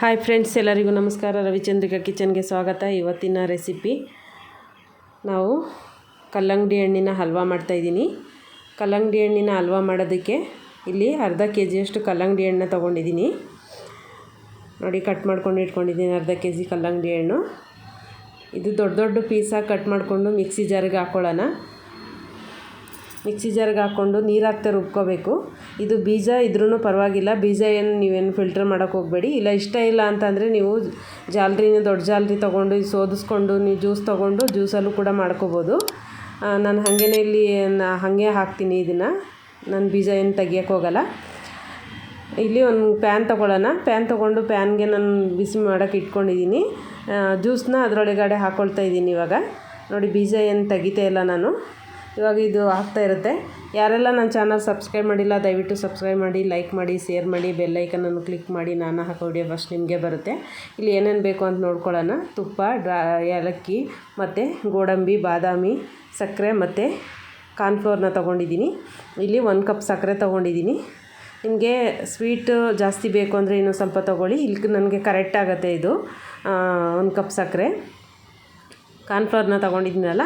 Hi friends, ಎಲ್ಲರಿಗೂ ನಮಸ್ಕಾರ. ರವಿಚಂದ್ರಿಕಾ ಕಿಚನ್ಗೆ ಸ್ವಾಗತ. ಇವತ್ತಿನ ರೆಸಿಪಿ ನಾವು ಕಲ್ಲಂಗಡಿ ಹಣ್ಣಿನ ಹಲ್ವಾ ಮಾಡ್ತಾಯಿದ್ದೀನಿ ಕಲ್ಲಂಗಡಿ ಹಣ್ಣಿನ ಹಲ್ವಾ ಮಾಡೋದಕ್ಕೆ ಇಲ್ಲಿ ಅರ್ಧ ಕೆ ಜಿಯಷ್ಟು ಕಲ್ಲಂಗಡಿ ಹಣ್ಣು ತೊಗೊಂಡಿದ್ದೀನಿ. ನೋಡಿ, ಕಟ್ ಮಾಡ್ಕೊಂಡು ಇಟ್ಕೊಂಡಿದ್ದೀನಿ ಅರ್ಧ ಕೆ ಜಿ ಕಲ್ಲಂಗಡಿ ಹಣ್ಣು. ಇದು ದೊಡ್ಡ ದೊಡ್ಡ ಪೀಸಾಗಿ ಕಟ್ ಮಾಡಿಕೊಂಡು ಮಿಕ್ಸಿ ಜಾರಿಗೆ ಹಾಕ್ಕೊಳ್ಳೋಣ ಮಿಕ್ಸಿ ಜಾರ್ಗೆ ಹಾಕ್ಕೊಂಡು ನೀರು ಹಾಕ್ತಾ ರುಬ್ಕೋಬೇಕು. ಇದು ಬೀಜ ಇದ್ರೂ ಪರವಾಗಿಲ್ಲ. ಬೀಜ ಏನು ನೀವೇನು ಫಿಲ್ಟರ್ ಮಾಡೋಕ್ಕೆ ಹೋಗಬೇಡಿ. ಇಲ್ಲ, ಇಷ್ಟ ಇಲ್ಲ ಅಂತಂದರೆ ನೀವು ಜಾಲ್ರಿನ ದೊಡ್ಡ ಜಾಲ್ರಿ ತೊಗೊಂಡು, ಸೋದಿಸ್ಕೊಂಡು, ನೀವು ಜ್ಯೂಸ್ ತೊಗೊಂಡು ಜ್ಯೂಸಲ್ಲೂ ಕೂಡ ಮಾಡ್ಕೋಬೋದು. ನಾನು ಹಾಗೇನೆ ಇಲ್ಲಿ ಹಾಗೆ ಹಾಕ್ತೀನಿ ಇದನ್ನು. ನಾನು ಬೀಜ ಏನು ತೆಗಿಯೋಕ್ಕೆ ಹೋಗಲ್ಲ. ಇಲ್ಲಿ ಒಂದು ಪ್ಯಾನ್ ತೊಗೊಳ್ಳೋಣ. ಪ್ಯಾನ್ ತೊಗೊಂಡು ಪ್ಯಾನ್ಗೆ ನಾನು ಬಿಸಿ ಮಾಡೋಕ್ಕೆ ಇಟ್ಕೊಂಡಿದ್ದೀನಿ. ಜ್ಯೂಸನ್ನ ಅದರೊಳಗಡೆ ಹಾಕ್ಕೊಳ್ತಾ ಇದ್ದೀನಿ ಇವಾಗ. ನೋಡಿ, ಬೀಜ ಏನು ತೆಗಿತಾ ಇಲ್ಲ ನಾನು. ಇವಾಗ ಇದು ಆಗ್ತಾ ಇರುತ್ತೆ. ಯಾರೆಲ್ಲ ನನ್ನ ಚಾನಲ್ ಸಬ್ಸ್ಕ್ರೈಬ್ ಮಾಡಿಲ್ಲ, ದಯವಿಟ್ಟು ಸಬ್ಸ್ಕ್ರೈಬ್ ಮಾಡಿ, ಲೈಕ್ ಮಾಡಿ, ಶೇರ್ ಮಾಡಿ ಬೆಲ್ಲೈಕನನ್ನು ಕ್ಲಿಕ್ ಮಾಡಿ, ನಾನು ಹಾಕೋ ವಿಡಿಯೋ ಫಸ್ಟ್ ನಿಮಗೆ ಬರುತ್ತೆ. ಇಲ್ಲಿ ಏನೇನು ಬೇಕು ಅಂತ ನೋಡ್ಕೊಳ್ಳೋಣ. ತುಪ್ಪ, ಡ್ರಾ, ಏಲಕ್ಕಿ ಮತ್ತು ಗೋಡಂಬಿ, ಬಾದಾಮಿ, ಸಕ್ಕರೆ ಮತ್ತು ಕಾರ್ನ್ಫ್ಲೋರ್ನ ತೊಗೊಂಡಿದ್ದೀನಿ. ಇಲ್ಲಿ ಒಂದು ಕಪ್ ಸಕ್ಕರೆ ತೊಗೊಂಡಿದ್ದೀನಿ. ನಿಮಗೆ ಸ್ವೀಟು ಜಾಸ್ತಿ ಬೇಕು ಅಂದರೆ ಇನ್ನೂ ಸ್ವಲ್ಪ ತೊಗೊಳ್ಳಿ. ಇಲ್ಲಿ ನನಗೆ ಕರೆಕ್ಟ್ ಆಗುತ್ತೆ ಇದು. ಒಂದು ಕಪ್ ಸಕ್ಕರೆ. ಕಾರ್ನ್ಫ್ಲೋರ್ನ ತೊಗೊಂಡಿದ್ದೀನಲ್ಲ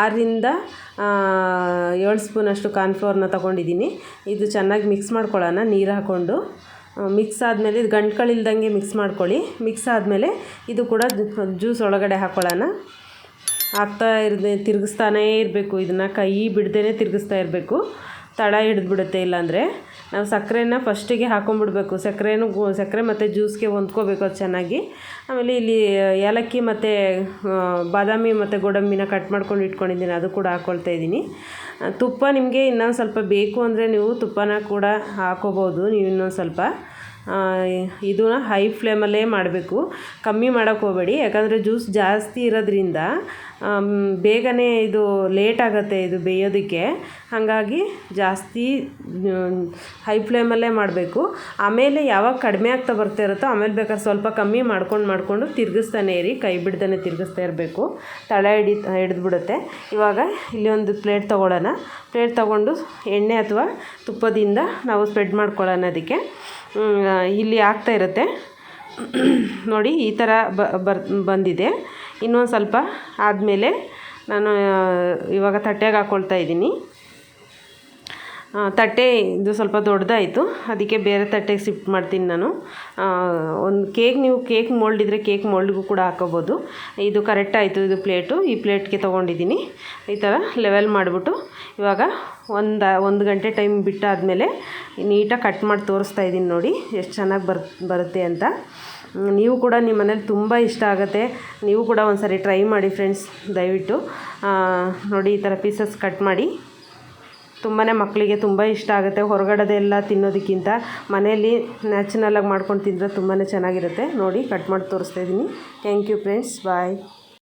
ಆರರಿಂದ ಏಳು ಸ್ಪೂನಷ್ಟು ಕಾರ್ನ್ಫ್ಲೋರ್ನ ತೊಗೊಂಡಿದ್ದೀನಿ. ಇದು ಚೆನ್ನಾಗಿ ಮಿಕ್ಸ್ ಮಾಡ್ಕೊಳ್ಳೋಣ, ನೀರು ಹಾಕ್ಕೊಂಡು ಮಿಕ್ಸ್ ಆದಮೇಲೆ ಇದು ಗಂಟ್ಗಳಿಲ್ದಂಗೆ ಮಿಕ್ಸ್ ಮಾಡ್ಕೊಳ್ಳಿ. ಮಿಕ್ಸ್ ಆದಮೇಲೆ ಇದು ಕೂಡ ಜ್ಯೂಸ್ ಒಳಗಡೆ ಹಾಕ್ಕೊಳ್ಳೋಣ ಹಾಕ್ತಾ ಇರದೆ, ತಿರುಗಿಸ್ತಾನೇ ಇರಬೇಕು. ಇದನ್ನು ಕೈ ಬಿಡ್ದೇ ತಿರುಗಿಸ್ತಾ ಇರಬೇಕು. ತಡ ಹಿಡಿದ್ಬಿಡುತ್ತೆ ಇಲ್ಲಾಂದರೆ ನಾವು ಸಕ್ಕರೆನ ಫಸ್ಟಿಗೆ ಹಾಕೊಂಡ್ಬಿಡ್ಬೇಕು ಸಕ್ಕರೆನೂ ಸಕ್ಕರೆ ಮತ್ತು ಜ್ಯೂಸ್ಗೆ ಹೊಂದ್ಕೋಬೇಕು ಅದು ಚೆನ್ನಾಗಿ. ಆಮೇಲೆ ಇಲ್ಲಿ ಏಲಕ್ಕಿ ಮತ್ತು ಬಾದಾಮಿ ಮತ್ತು ಗೋಡಂಬಿನ ಕಟ್ ಮಾಡ್ಕೊಂಡು ಇಟ್ಕೊಂಡಿದ್ದೀನಿ. ಅದು ಕೂಡ ಹಾಕ್ಕೊಳ್ತಾ ಇದ್ದೀನಿ. ತುಪ್ಪ ನಿಮಗೆ ಇನ್ನೊಂದು ಸ್ವಲ್ಪ ಬೇಕು ಅಂದರೆ ನೀವು ತುಪ್ಪನ ಕೂಡ ಹಾಕೋಬೋದು. ನೀವು ಇನ್ನೊಂದು ಸ್ವಲ್ಪ ಇದನ್ನ ಹೈ ಫ್ಲೇಮಲ್ಲೇ ಮಾಡಬೇಕು. ಕಮ್ಮಿ ಮಾಡೋಕ್ಕೆ ಹೋಗಬೇಡಿ. ಯಾಕಂದರೆ ಜ್ಯೂಸ್ ಜಾಸ್ತಿ ಇರೋದ್ರಿಂದ ಬೇಗನೆ ಇದು ಲೇಟ್ ಆಗುತ್ತೆ ಇದು ಬೇಯೋದಕ್ಕೆ. ಹಾಗಾಗಿ ಜಾಸ್ತಿ ಹೈ ಫ್ಲೇಮಲ್ಲೇ ಮಾಡಬೇಕು. ಆಮೇಲೆ ಯಾವಾಗ ಕಡಿಮೆ ಆಗ್ತಾ ಬರ್ತಾ ಇರುತ್ತೋ, ಆಮೇಲೆ ಬೇಕಾದ್ರೆ ಸ್ವಲ್ಪ ಕಮ್ಮಿ ಮಾಡ್ಕೊಂಡು ಮಾಡಿಕೊಂಡು ತಿರುಗಿಸ್ತಾನೆ ಇರಿ. ಕೈ ಬಿಡ್ದೇ ತಿರುಗಿಸ್ತಾ ಇರಬೇಕು. ತಳ ಹಿಡಿ, ಹಿಡಿದ್ಬಿಡುತ್ತೆ. ಇವಾಗ ಇಲ್ಲಿ ಒಂದು ಪ್ಲೇಟ್ ತೊಗೊಳ್ಳೋಣ. ಪ್ಲೇಟ್ ತೊಗೊಂಡು ಎಣ್ಣೆ ಅಥವಾ ತುಪ್ಪದಿಂದ ನಾವು ಸ್ಪ್ರೆಡ್ ಮಾಡ್ಕೊಳ್ಳೋಣ ಅದಕ್ಕೆ. ಇಲ್ಲಿ ಆಗ್ತಾ ಇರುತ್ತೆ. ನೋಡಿ, ಈ ಥರ ಬಂದಿದೆ. ಇನ್ನೊಂದು ಸ್ವಲ್ಪ ಆದಮೇಲೆ ನಾನು ಇವಾಗ ತಟ್ಟೆಗೆ ಹಾಕ್ಕೊಳ್ತಾ ಇದ್ದೀನಿ. ತಟ್ಟೆ ಇದು ಸ್ವಲ್ಪ ದೊಡ್ಡದಾಯಿತು. ಅದಕ್ಕೆ ಬೇರೆ ತಟ್ಟೆಗೆ ಶಿಫ್ಟ್ ಮಾಡ್ತೀನಿ ನಾನು. ಒಂದು ಕೇಕ್ ನೀವು ಕೇಕ್ ಮೋಲ್ಡ್ ಇದ್ದರೆ ಕೇಕ್ ಮೋಲ್ಡ್ಗೂ ಕೂಡ ಹಾಕೋಬೋದು. ಇದು ಕರೆಕ್ಟ್ ಆಯಿತು ಇದು ಪ್ಲೇಟು. ಈ ಪ್ಲೇಟ್ಗೆ ತೊಗೊಂಡಿದ್ದೀನಿ. ಈ ಥರ ಲೆವೆಲ್ ಮಾಡಿಬಿಟ್ಟು ಇವಾಗ ಒಂದು ಒಂದು ಗಂಟೆ ಟೈಮ್ ಬಿಟ್ಟಾದಮೇಲೆ ನೀಟಾಗಿ ಕಟ್ ಮಾಡಿ ತೋರಿಸ್ತಾ ಇದ್ದೀನಿ ನೋಡಿ ಎಷ್ಟು ಚೆನ್ನಾಗಿ ಬರ್, ಬರುತ್ತೆ ಅಂತ. ನೀವು ಕೂಡ ನಿಮ್ಮ ಮನೇಲಿ ತುಂಬ ಇಷ್ಟ ಆಗುತ್ತೆ. ನೀವು ಕೂಡ ಒಂದು ಟ್ರೈ ಮಾಡಿ ಫ್ರೆಂಡ್ಸ್, ದಯವಿಟ್ಟು. ನೋಡಿ ಈ ಥರ ಪೀಸಸ್ ಕಟ್ ಮಾಡಿ. ತುಂಬಾ ಮಕ್ಕಳಿಗೆ ತುಂಬ ಇಷ್ಟ ಆಗುತ್ತೆ. ಹೊರಗಡೆದೆಲ್ಲ ತಿನ್ನೋದಕ್ಕಿಂತ ಮನೆಯಲ್ಲಿ ನ್ಯಾಚುರಲಾಗಿ ಮಾಡ್ಕೊಂಡು ತಿಂದರೆ ತುಂಬಾ ಚೆನ್ನಾಗಿರುತ್ತೆ. ನೋಡಿ ಕಟ್ ಮಾಡಿ ತೋರಿಸ್ತಾ ಇದ್ದೀನಿ. Thank you friends bye